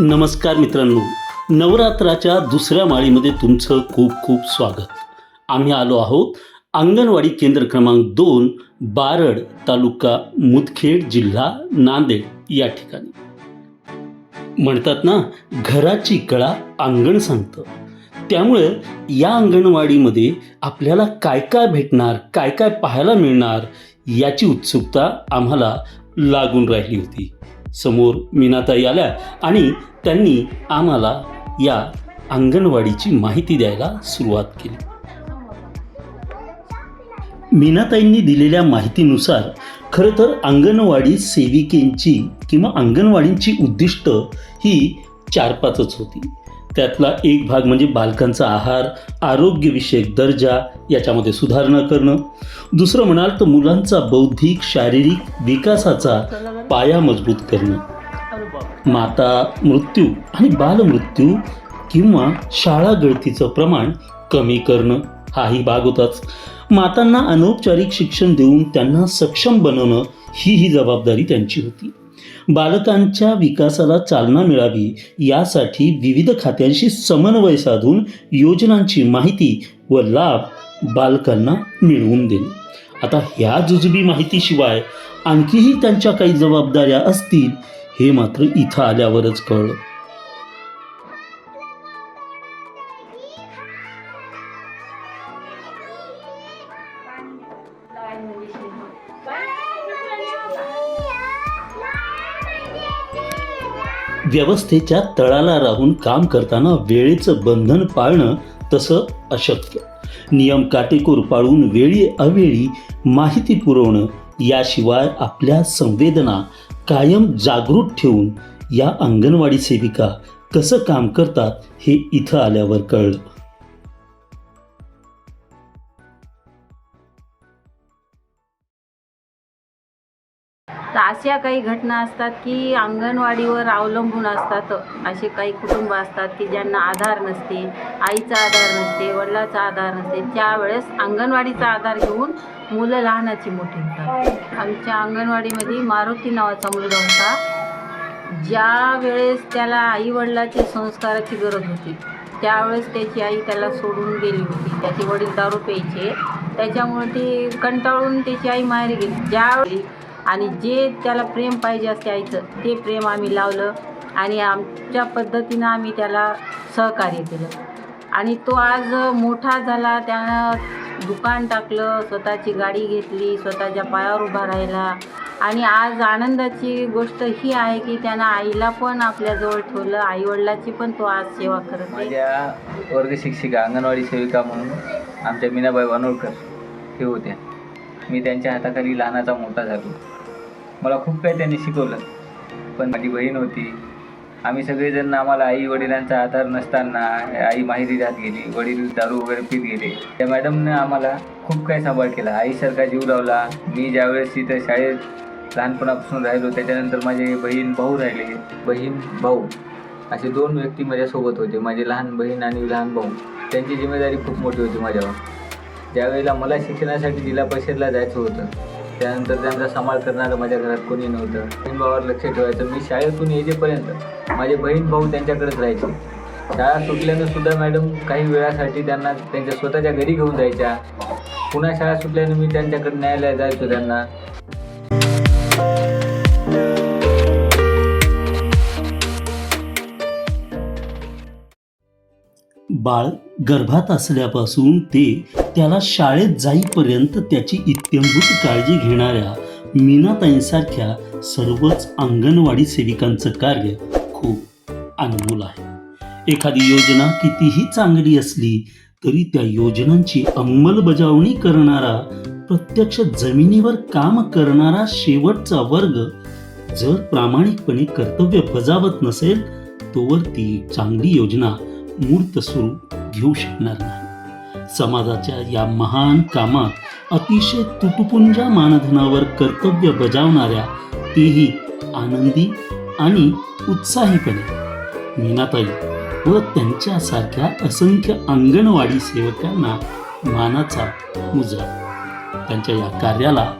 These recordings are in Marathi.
नमस्कार मित्रांनो. नवरात्राच्या दुसऱ्या माळीमध्ये तुमचं खूप खूप स्वागत. आम्ही आलो आहोत अंगणवाडी केंद्र क्रमांक दोन बारड तालुका मुदखेड जिल्हा नांदेड या ठिकाणी. म्हणतात ना घराची कळा अंगण सांगतं. त्यामुळे या अंगणवाडीमध्ये आपल्याला काय काय भेटणार काय काय पाहायला मिळणार याची उत्सुकता आम्हाला लागून राहिली होती. समोर मीनाताई आल्या आणि त्यांनी आम्हाला या अंगणवाडीची माहिती द्यायला सुरुवात केली. मीनाताईंनी दिलेल्या माहितीनुसार खरं तर अंगणवाडी सेविकेंची किंवा अंगणवाडींची उद्दिष्ट ही चार पाचच होती. त्यातला एक भाग म्हणजे बालकांचा आहार आरोग्यविषयक दर्जा याच्यामध्ये सुधारणा करणं. दुसरं म्हणाल तर मुलांचा बौद्धिक शारीरिक विकासाचा पाया मजबूत करणं. माता मृत्यू आणि बालमृत्यू किंवा शाळा गळतीचं प्रमाण कमी करणं हाही भाग होताच. मातांना अनौपचारिक शिक्षण देऊन त्यांना सक्षम बनवणं ही ही जबाबदारी त्यांची होती. बालकांच्या विकासाला चालना मिळावी यासाठी विविध खात्यांशी समन्वय साधून योजनांची माहिती व लाभ बालकांना मिळवून देणे आता ह्या जुजबी माहितीशिवाय आणखीही त्यांच्या काही जबाबदाऱ्या असतील हे मात्र इथं आल्यावरच कळलं. व्यवस्थेच्या तळाला राहून काम करताना वेळेचं बंधन पाळणं तसं अशक्य. नियम काटेकोर पाळून वेळी अवेळी माहिती पुरवणं याशिवाय आपल्या संवेदना कायम जागृत ठेवून या अंगणवाडी सेविका कसं काम करतात हे इथं आल्यावर कळलं. तर अशा काही घटना असतात की अंगणवाडीवर अवलंबून असतात. असे काही कुटुंब असतात की ज्यांना आधार नसते आईचा आधार नसते वडिलाचा आधार नसते. त्यावेळेस अंगणवाडीचा आधार घेऊन मुलं लहानाची मोठी होतात. आमच्या अंगणवाडीमध्ये मारुती नावाचा मुलगा होता. ज्या वेळेस त्याला आई वडिलाची संस्काराची गरज होती त्यावेळेस त्याची आई त्याला सोडून गेली होती. त्याचे वडील दारू प्यायचे. त्याच्यामुळे ती कंटाळून त्याची आई माहेरी गेली. ज्यावेळी आणि जे त्याला प्रेम पाहिजे असते आईचं ते प्रेम आम्ही लावलं आणि आमच्या पद्धतीनं आम्ही त्याला सहकार्य केलं. आणि तो आज मोठा झाला त्यानं दुकान टाकलं स्वतःची गाडी घेतली स्वतःच्या पायावर उभा राहिला. आणि आज आनंदाची गोष्ट ही आहे की त्यानं आईला पण आपल्याजवळ ठेवलं आईवडिलाची पण तो आज सेवा करत माझ्या वर्ग शिक्षिका अंगणवाडी सेविका म्हणून आमच्या मीनाबाई वानोळकर हे होत्या मी त्यांच्या हाताखाली लहानाचा मोठा झालो. मला खूप काही त्यांनी शिकवलं. पण माझी बहीण होती. आम्ही सगळेजण आम्हाला आई वडिलांचा आधार नसताना आई माहेरी जात गेली वडील दारू वगैरे पीत गेले. त्या मॅडमने आम्हाला खूप काही सांभाळ केला. आईसारखा जीव लावला. मी ज्यावेळेस तिथं शाळेत लहानपणापासून राहिलो त्याच्यानंतर माझे बहीण भाऊ राहिले. बहीण भाऊ असे दोन व्यक्ती माझ्यासोबत होते. माझे लहान बहीण आणि लहान भाऊ. त्यांची जिम्मेदारी खूप मोठी होती माझ्यावर. ज्यावेळेला मला शिक्षणासाठी जिल्हा परिषदला जायचं होतं. त्यानंतर त्यांचा सांभाळ करणारं माझ्या घरात कोणी नव्हतं. बहीण भावावर लक्ष ठेवायचं मी शाळेतून येईपर्यंत माझे बहीण भाऊ त्यांच्याकडेच राहायचे. शाळा सुटल्यानं सुद्धा मॅडम काही वेळासाठी त्यांना त्यांच्या स्वतःच्या घरी घेऊन जायच्या. पुन्हा शाळा सुटल्यानं मी त्यांच्याकडे न्यायालयात जायचो त्यांना. बाळ गर्भात असल्यापासून ते त्याला शाळेत जाईपर्यंत त्याची इत्यंभूत काळजी घेणाऱ्या मीनाताईंसारख्या सर्वच अंगणवाडी सेविकांचं कार्य खूप अनमोल आहे. एखादी योजना कितीही चांगली असली तरी त्या योजनांची अंमलबजावणी करणारा प्रत्यक्ष जमिनीवर काम करणारा शेवटचा वर्ग जर प्रामाणिकपणे कर्तव्य बजावत नसेल तोवर ती चांगली योजना मूर्त स्वरूप घेऊ शकणार नाही. समाजाच्या या महान कामात अतिशय तुटपुंजा मानधनावर कर्तव्य बजावणाऱ्या तीही आनंदी आणि उत्साहीपणे. मीनाताई व त्यांच्यासारख्या असंख्य अंगणवाडी सेवकांना मानाचा मुजरा. त्यांच्या या कार्याला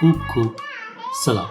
खूप खूप सलाम.